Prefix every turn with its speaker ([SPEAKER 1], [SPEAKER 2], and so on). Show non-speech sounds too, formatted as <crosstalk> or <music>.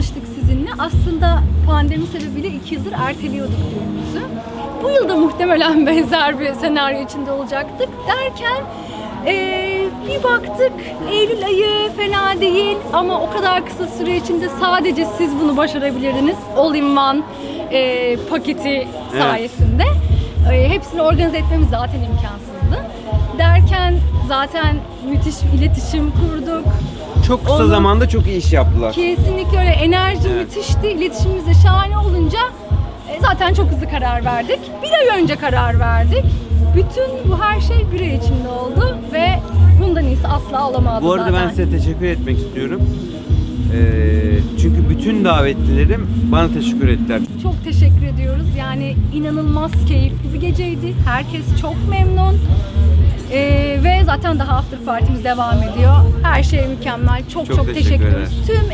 [SPEAKER 1] tanıştık sizinle. Aslında pandemi sebebiyle iki yıldır erteliyorduk düğünümüzü. Bu yılda muhtemelen <laughs> benzer bir senaryo içinde olacaktık. Derken eee, bir baktık Eylül ayı fena değil ama o kadar kısa süre içinde sadece siz bunu başarabilirdiniz. All in one eee, paketi sayesinde. Eee, hepsini organize etmemiz zaten imkansızdı. Derken zaten müthiş iletişim kurduk.
[SPEAKER 2] Çok kısa
[SPEAKER 1] Onun-
[SPEAKER 2] zamanda çok iyi iş yaptılar.
[SPEAKER 1] Kesinlikle öyle. Enerji
[SPEAKER 2] Evet.
[SPEAKER 1] müthişti. İletişimimiz de şahane olunca e, zaten çok hızlı karar verdik. Bir ay önce karar verdik. Bütün bu her şey bir ay içinde oldu ve bundan iyisi asla olamazdı
[SPEAKER 2] Bu arada
[SPEAKER 1] zaten.
[SPEAKER 2] ben size teşekkür etmek istiyorum. Ee, çünkü bütün davetlilerim bana teşekkür ettiler.
[SPEAKER 1] Çok teşekkür ediyoruz. Yani inanılmaz keyifli bir geceydi. Herkes çok memnun. Ve zaten daha after partimiz devam ediyor. Her şey mükemmel. Çok çok,
[SPEAKER 2] Çok
[SPEAKER 1] teşekkür
[SPEAKER 2] teşekkür
[SPEAKER 1] ediyoruz. Tüm